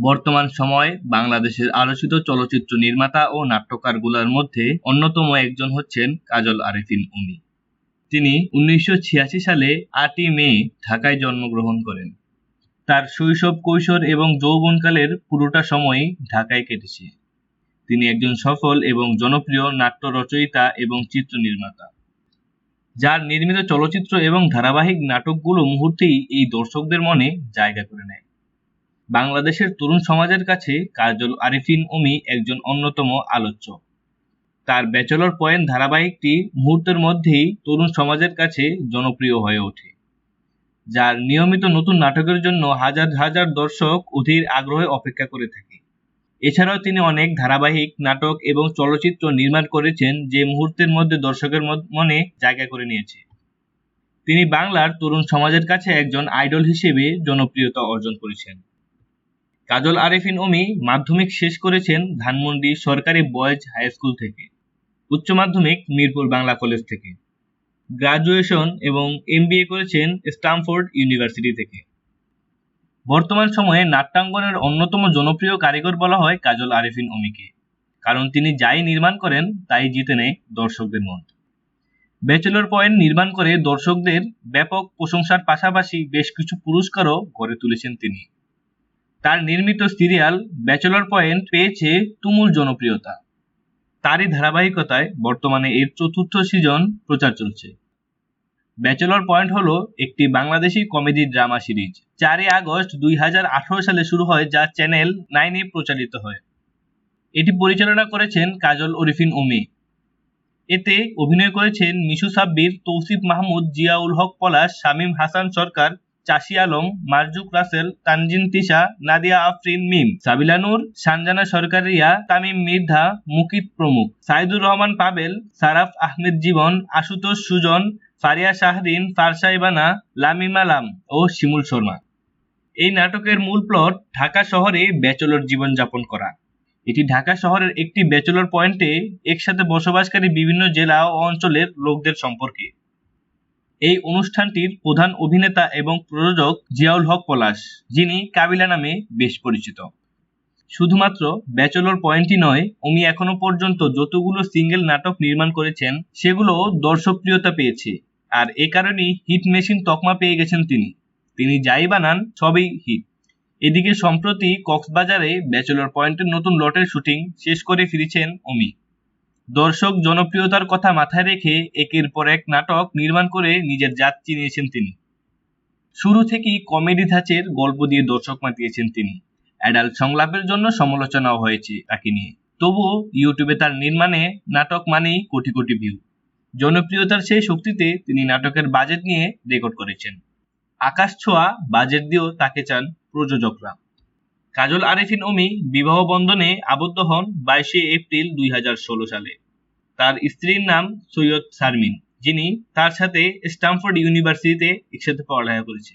বর্তমান সময়ে বাংলাদেশের আলোচিত চলচ্চিত্র নির্মাতা ও নাট্যকারগুলোর মধ্যে অন্যতম একজন হচ্ছেন কাজল আরেফিন উমি তিনি উনিশশো ছিয়াশি সালে আটই মে ঢাকায় জন্মগ্রহণ করেন। তার শৈশব, কৈশোর এবং যৌবনকালের পুরোটা সময়ই ঢাকায় কেটেছে। তিনি একজন সফল এবং জনপ্রিয় নাট্য রচয়িতা এবং চিত্র নির্মাতা। যার নির্মিত চলচ্চিত্র এবং ধারাবাহিক নাটকগুলো মুহূর্তেই এই দর্শকদের মনে জায়গা করে নেয়। বাংলাদেশের তরুণ সমাজের কাছে কাজল আরিফিন উমি একজন অন্যতম আলোচ্য। তার ব্যাচেলর পয়েন্ট ধারাবাহিকটি মুহূর্তের মধ্যেই তরুণ সমাজের কাছে জনপ্রিয় হয়ে ওঠে, যার নিয়মিত নতুন নাটকের জন্য হাজার হাজার দর্শক অধীর আগ্রহে অপেক্ষা করে থাকে। এছাড়াও তিনি অনেক ধারাবাহিক নাটক এবং চলচ্চিত্র নির্মাণ করেছেন যে মুহূর্তের মধ্যে দর্শকের মনে জায়গা করে নিয়েছে। তিনি বাংলার তরুণ সমাজের কাছে একজন আইডল হিসেবে জনপ্রিয়তা অর্জন করেছেন। কাজল আরেফিন ওমি মাধ্যমিক শেষ করেছেন ধানমন্ডি সরকারি বয়েজ হাই স্কুল থেকে, উচ্চ মাধ্যমিক মিরপুর বাংলা কলেজ থেকে। গ্রাজুয়েশন এবং এমবিএ করেছেন স্টামফোর্ড ইউনিভার্সিটি থেকে। বর্তমান সময়ে নাট্যাঙ্গনের অন্যতম জনপ্রিয় কারিগর বলা হয় কাজল আরেফিন অমিকে কারণ তিনি যাই নির্মাণ করেন, তাই জিতে নেয় দর্শকদের মন। ব্যাচেলর পয়েন্ট নির্মাণ করে দর্শকদের ব্যাপক প্রশংসার পাশাপাশি বেশ কিছু পুরস্কারও গড়ে তুলেছেন তিনি। তার নির্মিত সিরিয়াল ব্যাচেলর পয়েন্ট পেয়েছে তুমুল জনপ্রিয়তা। তারই ধারাবাহিকতায় বর্তমানে এর চতুর্থ সিজন প্রচার চলছে। ব্যাচেলর পয়েন্ট হলো একটি বাংলাদেশি কমেডি ড্রামা সিরিজ চারই আগস্ট দুই হাজার আঠারো সালে শুরু হয়, যা চ্যানেল নাইনে প্রচারিত হয়। এটি পরিচালনা করেছেন কাজল ওরিফিন ওমি এতে অভিনয় করেছেন মিশু সাব্বির, তৌসিফ মাহমুদ, জিয়াউল হক পলাশ, শামীম হাসান সরকার চাষি আলম, মারজুক রাসেল, তানজিন তিশা, নাদিয়া আফরিন মিম, সাবিলা নূর, সানজানা সরকারিয়া তামিম মির্ধা, মুকিত প্রমুখ। সাইদুর রহমান পাবেল, সারাফ আহমেদ জীবন, আশুতোষ সুজন, ফারিয়া শাহরিন লামিম আলাম ও শিমুল শর্মা। এই নাটকের মূল প্লট ঢাকা শহরে ব্যাচলর জীবনযাপন করা। এটি ঢাকা শহরের একটি ব্যাচলর পয়েন্টে একসাথে বসবাসকারী বিভিন্ন জেলা ও অঞ্চলের লোকদের সম্পর্কে। এই অনুষ্ঠানটির প্রধান অভিনেতা এবং প্রযোজক জিয়াউল হক পলাশ, যিনি কাবিলা নামে বেশ পরিচিত। শুধুমাত্র ব্যাচেলর পয়েন্টই নয়, উনি এখনও পর্যন্ত যতগুলো সিঙ্গেল নাটক নির্মাণ করেছেন সেগুলো দর্শকপ্রিয়তা পেয়েছে। আর এ কারণেই হিট মেশিন তকমা পেয়ে গেছেন তিনি। তিনি যাই বানান, সবই হিট। এদিকে সম্প্রতি কক্সবাজারে ব্যাচেলর পয়েন্টের নতুন লটের শুটিং শেষ করে ফিরেছেন অমি দর্শক জনপ্রিয়তার কথা মাথায় রেখে একের পর এক নাটক নির্মাণ করে নিজের জাত চিনিয়েছেন তিনি। শুরু থেকেই কমেডি ধাঁচের গল্প দিয়ে দর্শক মাতিয়েছেন তিনি। অ্যাডাল্ট সংলাপের জন্য সমালোচনাও হয়েছে তাকে নিয়ে। তবুও ইউটিউবে তার নির্মাণে নাটক মানেই কোটি কোটি ভিউ। জনপ্রিয়তার সেই শক্তিতে তিনি নাটকের বাজেট নিয়ে রেকর্ড করেছেন। আকাশ ছোঁয়া বাজেট দিয়েও তাকে চান প্রযোজকরা। কাজল আরেফিন ওমি বিবাহ বন্ধনে আবদ্ধ হন বাইশে এপ্রিল দুই হাজার ষোলো সালে। তার স্ত্রীর নাম সৈয়দ শারমিন যিনি তার সাথে স্ট্যামফোর্ড ইউনিভার্সিটিতে একসাথে পড়ালেখা করেছে